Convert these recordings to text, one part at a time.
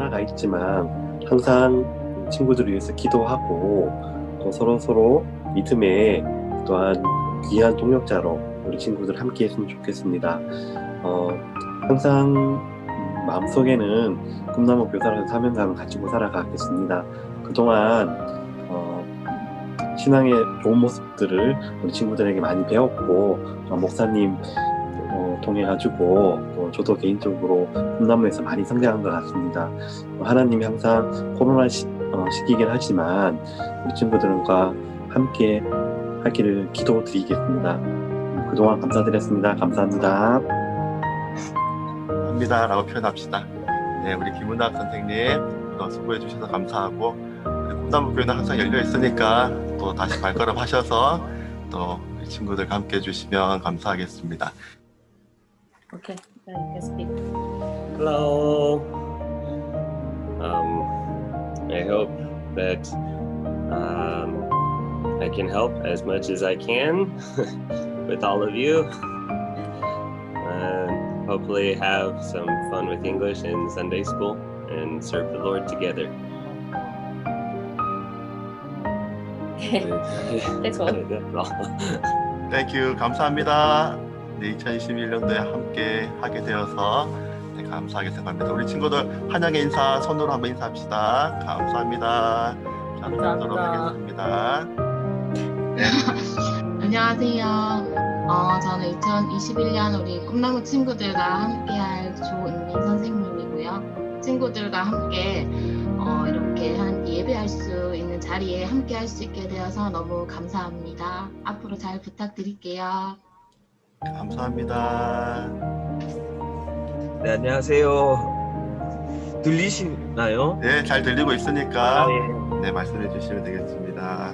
코로나가 있지만 항상 친구들을 위해서 기도하고 또 서로 서로 믿음에 또한 귀한 동력자로 우리 친구들 함께 했으면 좋겠습니다. 어, 항상 음, 마음속에는 꿈나무 교사라는 사명감을 가지고 살아가겠습니다. 그동안 어, 신앙의 좋은 모습들을 우리 친구들에게 많이 배웠고 어, 목사님 어, 통해 가지고 또 저도 개인적으로 꿈나무에서 많이 성장한 것 같습니다. 어, 하나님이 항상 코로나 시, 어, 시기긴 하지만 우리 친구들과 함께 하기를 기도드리겠습니다. 음, 그동안 감사드렸습니다. 감사합니다. 합니다라고 표현합시다. 네, 우리 김은학 선생님 또 수고해 주셔서 감사하고 꿈나무 교회는 항상 열려 있으니까 또 다시 발걸음 하셔서 또 친구들과 함께 해주시면 감사하겠습니다. Okay, I can speak. Hello. Um, I hope that um, I can help as much as I can with all of you. And hopefully, have some fun with English in Sunday school and serve the Lord together. That's all. That's all. 땡큐 감사합니다. 네, 2021년도에 함께 하게 되어서 네, 감사하게 생각합니다. 우리 친구들 환영의 인사 손으로 한번 인사합시다. 감사합니다. 자, 들어오도록 감사합니다. 하겠습니다. 안녕하세요. 어, 저는 2021년 우리 꿈나무 친구들과 함께할 조은민 선생님이고요. 친구들과 함께 어, 이렇게 한 예배할 수 있는 자리에 함께 할 수 있게 되어서 너무 감사합니다. 앞으로 잘 부탁드릴게요. 감사합니다. 네, 안녕하세요. 들리시나요? 네, 잘 들리고 있으니까 네. 네, 말씀해 주시면 되겠습니다.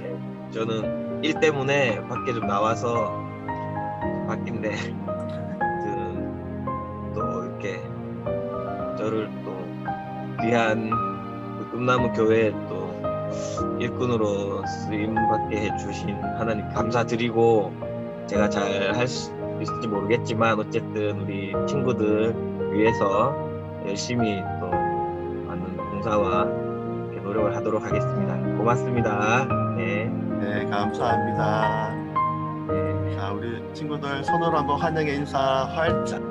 저는 일 때문에 밖에 좀 나와서 바뀐데 그, 또 이렇게 저를 또 귀한 그 꿈나무 교회 또 일꾼으로 쓰임 받게 해주신 하나님 감사드리고 제가 잘 할 수 있을지 모르겠지만 어쨌든 우리 친구들 위해서 열심히 또 많은 봉사와 노력을 하도록 하겠습니다. 고맙습니다. 네. 네, 감사합니다. 네. 자, 우리 친구들 손으로 한번 환영의 인사 활짝.